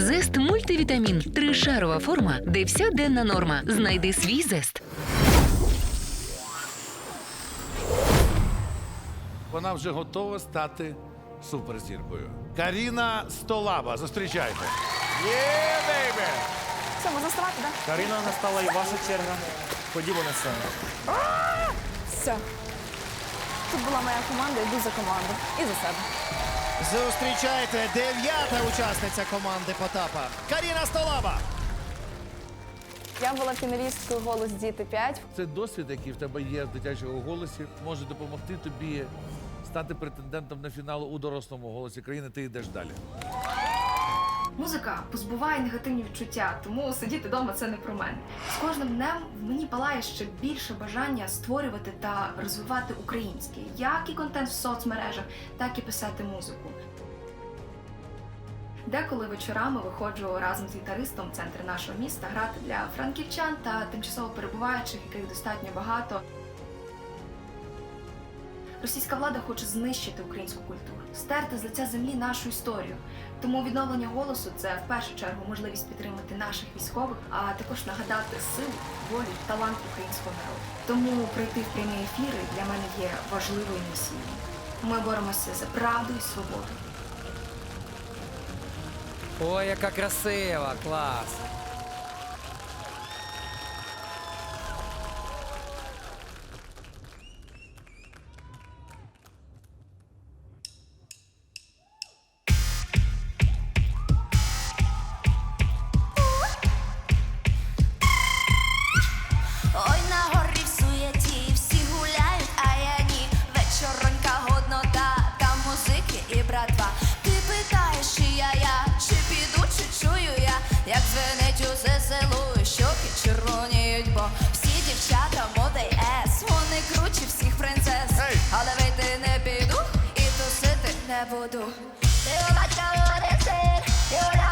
Зест мультивітамін. Тришарова форма, де вся денна норма. Знайди свій зест. Вона вже готова стати суперзіркою. Каріна Столаба, зустрічайте. Є, бейбе! Все, можна ставати, так? Каріна, настала і ваша черга. Ходімо на сцену. Все. Тут була моя команда, йду за команду. І за себе. Зустрічайте дев'ята учасниця команди Потапа Каріна Столаба. Я була фіналісткою голос діти 5. Це досвід, який в тебе є в дитячому голосі, може допомогти тобі стати претендентом на фінал у дорослому голосі країни. Ти йдеш далі. Музика позбуває негативні відчуття, тому сидіти вдома це не про мене. З кожним днем мені палає ще більше бажання створювати та розвивати українське, як і контент в соцмережах, так і писати музику. Деколи вечорами виходжу разом з гітаристом в центр нашого міста грати для франківчан та тимчасово перебуваючих, яких достатньо багато. Російська влада хоче знищити українську культуру, стерти з лиця землі нашу історію. Тому відновлення голосу це в першу чергу можливість підтримати наших військових, а також нагадати силу, волю, талант українського народу. Тому прийти в прямі ефіри для мене є важливою місією. Ми боремося за правду і свободу. Ой, яка красива, клас. Тусити не буду. Ти батька один і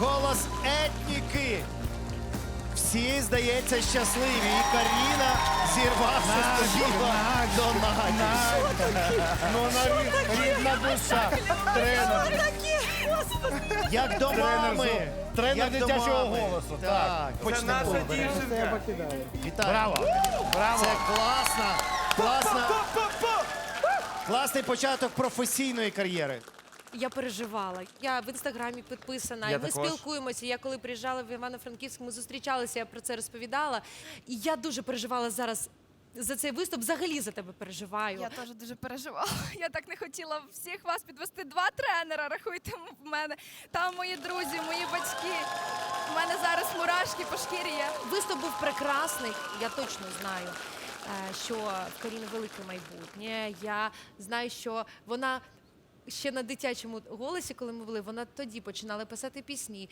Голос етніки. Всі, здається, щасливі. І Каріна зірвався з тобі до Наді. Ну, на рідна душа. Тренер. Як до мами. Тренер Як до дитячого мами. голосу, Так. Почнемо. наша дівчинка. Вітаю. Браво! Браво! Це класна, класна. Класний початок професійної кар'єри. Я переживала. Я в інстаграмі підписана. Я і ми також. спілкуємося. Я коли приїжджала в Івано-Франківськ, ми зустрічалися, я про це розповідала. І я дуже переживала зараз за цей виступ. Взагалі за тебе переживаю. Я теж дуже переживала. Я так не хотіла всіх вас підвести. Два тренера, рахуйте в мене. Там мої друзі, мої батьки. У мене зараз мурашки по шкірі є. Виступ був прекрасний. Я точно знаю, е, що в Каріни велике майбутнє. Я знаю, що вона. Ще на дитячому голосі, коли ми були, вона тоді починала писати пісні.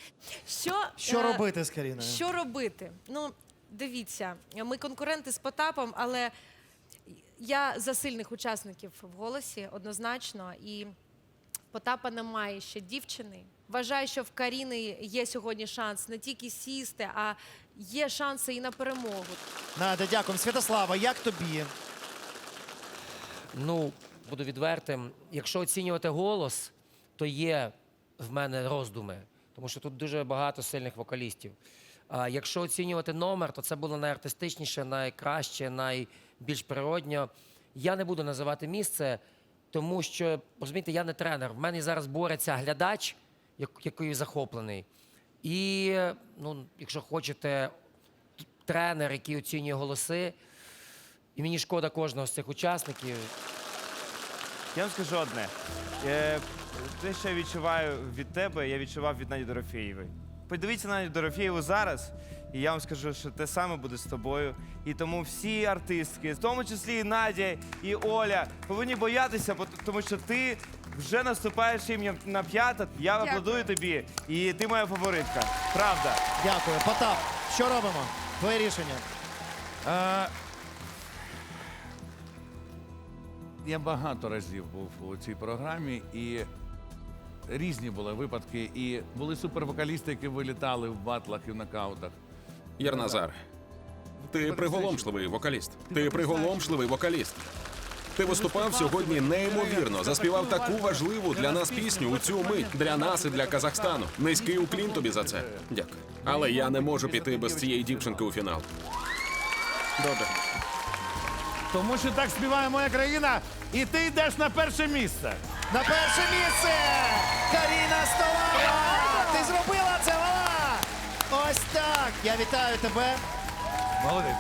Що, Що е, робити з Каріною? Що робити? Ну, дивіться, ми конкуренти з Потапом, але я за сильних учасників в голосі однозначно. І Потапа немає ще дівчини. Вважаю, що в Каріни є сьогодні шанс не тільки сісти, а є шанси і на перемогу. Надя, дякую. Святослава, як тобі? Ну, буду відвертим. Якщо оцінювати голос, то є в мене роздуми, тому що тут дуже багато сильних вокалістів. А якщо оцінювати номер, то це було найартистичніше, найкраще, найбільш природньо. Я не буду називати місце, тому що, розумієте, я не тренер. В мене зараз бореться глядач, який захоплений. І, ну, якщо хочете, тренер, який оцінює голоси, і мені шкода кожного з цих учасників. Я вам скажу одне. Е, те, що я відчуваю від тебе, я відчував від Наді Дорофєєвої. Подивіться на Надю Дорофєєву зараз, і я вам скажу, що те саме буде з тобою. І тому всі артистки, в тому числі і Надя, і Оля, повинні боятися, тому що ти вже наступаєш їм на п'ята. Я Дякую. аплодую тобі, і ти моя фаворитка. Правда. Дякую. Потап, що робимо? Твоє рішення. Е, Я багато разів був у цій програмі, і різні були випадки. І були супервокалісти, які вилітали в батлах і в нокаутах. Єрназар, ти приголомшливий вокаліст. Ти приголомшливий вокаліст. Ти виступав сьогодні неймовірно, заспівав таку важливу для нас пісню у цю мить, для нас і для Казахстану. Низький уклін тобі за це. Дякую. Але я не можу піти без цієї дівчинки у фінал. Добре. Тому що так співає моя країна, і ти йдеш на перше місце. На перше місце! Каріна Столова! Ти зробила це, вала! Ось так! Я вітаю тебе. Молодець.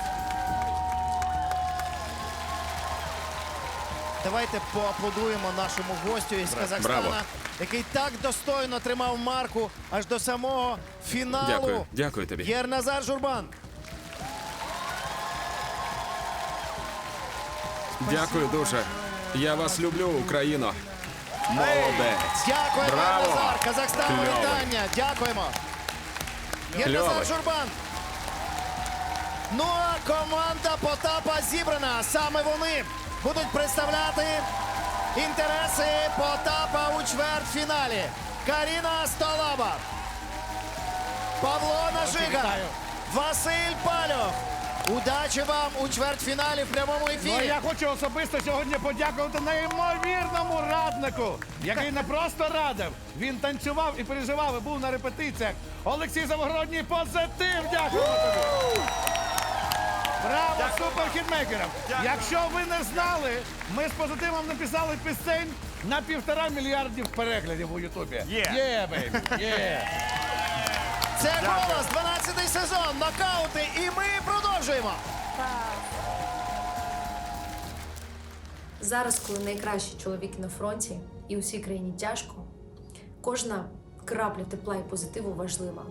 Давайте поаплодуємо нашому гостю із Казахстана, Браво. який так достойно тримав марку аж до самого фіналу. Дякую, дякую тобі. Єрназар Журбан. Дякую дуже. Я вас люблю, Україно. Молодець. Дякуємо, Браво! Єрназар. Казахстан, Кльово. вітання. Дякуємо. Єрназар Журбан. Ну а команда Потапа зібрана. Саме вони будуть представляти інтереси Потапа у чвертьфіналі. Каріна Столаба, Павло Нажига, Василь Пальов. Удачі вам у чвертьфіналі в прямому Ну, я хочу особисто сьогодні подякувати неймовірному раднику, який не просто радив, він танцював і переживав, і був на репетиціях. Олексій Завгородній, позитив! Дякую тобі! Браво суперхітмейкерам! Якщо ви не знали, ми з позитивом написали пісень на півтора мільярдів переглядів у Ютубі. Є, бейбі, є. Це голос, 12-й сезон, нокаути, і ми продовжуємо. Зараз, коли найкращі чоловіки на фронті і усій країні тяжко, кожна крапля тепла і позитиву важлива.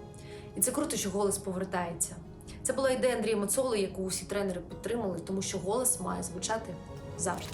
І це круто, що голос повертається. Це була ідея Андрія Мацоли, яку усі тренери підтримали, тому що голос має звучати завжди.